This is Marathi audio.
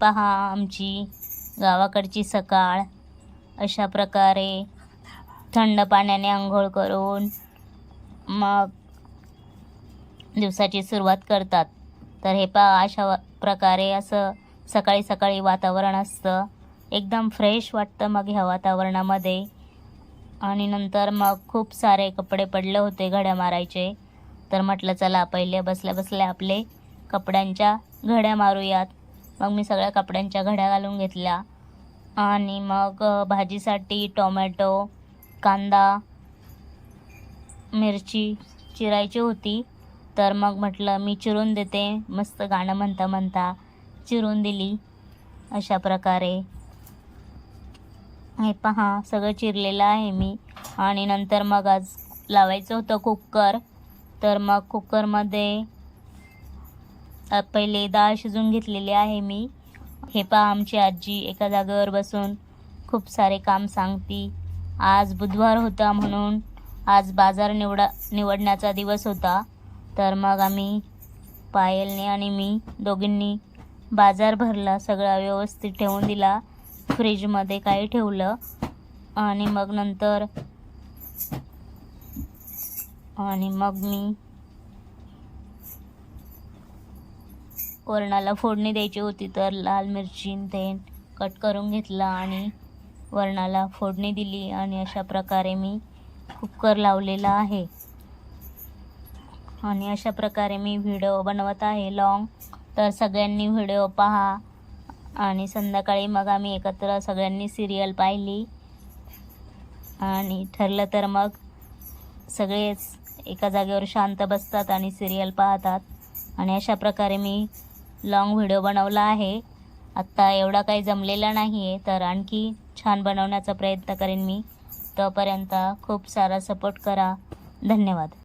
पहा आमची गावाकडची सकाळ. अशा प्रकारे थंड पाण्याने आंघोळ करून मग दिवसाची सुरुवात करतात. तर हे पहा अशा प्रकारे असं सकाळी सकाळी वातावरण असतं. एकदम फ्रेश वाटतं मग ह्या वातावरणामध्ये. आणि नंतर मग खूप सारे कपडे पडले होते घड्या मारायचे. तर म्हटलं चला पहिले बसल्या बसल्या आपले कपड्यांच्या घड्या मारूयात. मग मी सगळ्या कपड्यांच्या घड्या घालून घेतल्या. आणि मग भाजीसाठी टोमॅटो कांदा मिरची चिरायची होती. तर मग म्हटलं मी चिरून देते. मस्त गाणं म्हणता म्हणता चिरून दिली. अशा प्रकारे. हे पहा सगळं चिरलेलं आहे मी. आणि नंतर मग आज लावायचं होतं कुकर. तर मग कुकरमध्ये पहिले डाळ शिजून घेतलेली आहे मी. हे पहा आमची आजी एका जागेवर बसून खूप सारे काम सांगती. आज बुधवार होता म्हणून आज बाजार निवडा निवडण्याचा दिवस होता. तर मग आम्ही पायलने आणि मी दोघींनी बाजार भरला सगळा व्यवस्थित ठेवून दिला फ्रीजमध्ये काही ठेवलं आणि मग नंतर आणि मग मी वरणाला फोडणी द्यायची होती तर लाल मिरची ते कट करून घेतला आणि वरणाला फोडणी दिली आणि अशा प्रकारे मी कुकर लावलेला आहे. आणि अशा प्रकारे मी व्हिडिओ बनवत आहे लॉंग तर सगळ्यांनी व्हिडिओ पहा आणि संध्याकाळी मग आम्ही एकत्र सगळ्यांनी सिरियल पाहिली. आणि ठरलं तर मग सगळेच एका जागेवर शांत बसतात आणि सिरियल पाहतात. आणि अशा प्रकारे मी लॉंग व्हिडिओ बनवला आहे. आत्ता एवढा काही जमलेला नाही आहे तर आणखी छान बनवण्याचा प्रयत्न करेन मी. तोपर्यंत खूप सारा सपोर्ट करा. धन्यवाद.